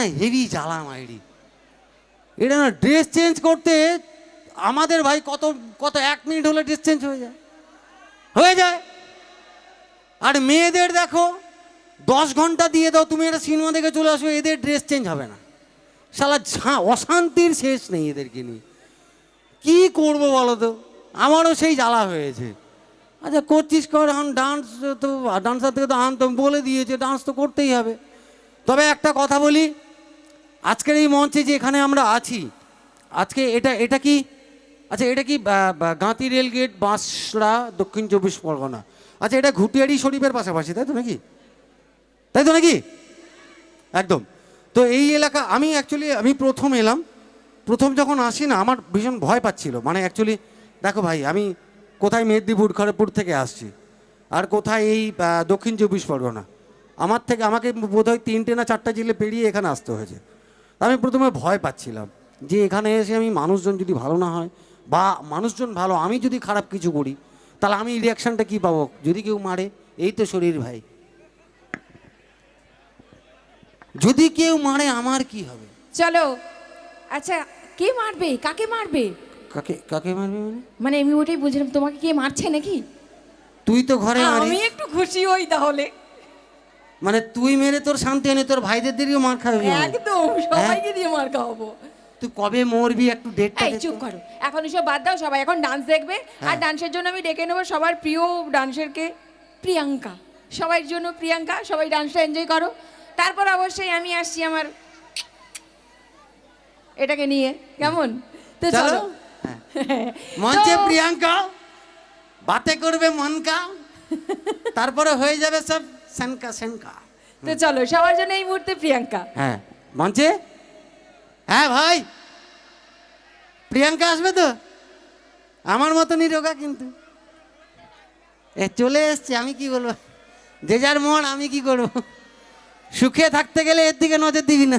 না হেভি জ্বালা মাইরি এটা। না ড্রেস চেঞ্জ করতে আমাদের ভাই কত কত এক মিনিট হলে ড্রেস চেঞ্জ হয়ে যায়। হয়ে যায়। আর মেয়েদের দেখো, দশ ঘণ্টা দিয়ে দাও, তুমি একটা সিনেমা দেখে চলে আসো, এদের ড্রেস চেঞ্জ হবে না। শালা ঝা, অশান্তির শেষ নেই এদেরকে নিয়ে। কি করব বলো তো? আমারও সেই জ্বালা হয়েছে। আচ্ছা করছিস কর, এখন ডান্স তো ডান্সার থেকে তো আন তো বলে দিয়েছে ডান্স তো করতেই হবে। তবে একটা কথা বলি আজকের এই মঞ্চে যে এখানে আমরা আছি, আজকে এটা এটা কি আচ্ছা এটা কি গাঁতি রেলগেট বাঁশড়া, দক্ষিণ চব্বিশ পরগনা। আচ্ছা এটা ঘুটিয়ারি শরীফের পাশাপাশি, তাই তো নাকি? তাই তো নাকি? একদম। তো এই এলাকা, আমি অ্যাকচুয়ালি আমি প্রথম এলাম। প্রথম যখন আসি না, আমার ভীষণ ভয় পাচ্ছিল। মানে অ্যাকচুয়ালি দেখো ভাই, আমি কোথায় মেদিনীপুর, খড়গপুর থেকে আসছি, আর কোথায় এই দক্ষিণ চব্বিশ পরগনা। আমার থেকে, আমাকে বোধহয় তিনটে না চারটা জেলে পেরিয়ে এখানে আসতে হয়েছে। আমি প্রথমে ভয় পাচ্ছিলাম যে এখানে এসে আমি মানুষজন যদি ভালো না হয় বা মানুষজন ভালো আমি যদি খারাপ কিছু করি তাহলে আমি রিয়াকশানটা কি পাবো? যদি কেউ মারে এই তো শরীর ভাই। যদি কেউ মারে আমার কি হবে? চলো। আচ্ছা কে মারবে? কাকে মারবে? কাকে কাকে মারবে মানে? মানে আমি ওটাই বুঝলাম তোমাকে কে মারছে নাকি? তুই তো ঘরে আমি একটু খুশি হই তাহলে। মানে তুই মেরে তোর শান্তি এনে তোর ভাইদের দিকেও মার খাবি। একদম সবাইকে দিয়ে মার খাওয়াবো তুই কবে মরবি একটু ডেটটা চুপ করো। এখন এসব বাদ দাও সবাই এখন ডান্স দেখবে। হ্যাঁ। আর ডান্সের জন্য আমি ডেকে নেব সবার প্রিয় ডান্সারকে প্রিয়াঙ্কা। সবার জন্য প্রিয়াঙ্কা সবাই ডান্সটা এনজয় করো। তারপর অবশ্যই আমি আসছি আমার এটাকে নিয়ে। কেমন? তো চলো। চলো। হ্যাঁ। মঞ্চে প্রিয়াঙ্কা বাতে করবে মনকা তারপরে হয়ে যাবে সব সেনকা সেনকা তো চলো সবার জন্য এই মুহূর্তে প্রিয়াঙ্কা হ্যাঁ মঞ্চে হ্যাঁ ভাই প্রিয়াঙ্কা আসবে তো আমার মতনই রোগা কিন্তু চলে এসছে আমি কি বলব যে যার মন আমি কি করব সুখে থাকতে গেলে এর দিকে নজর দিবি না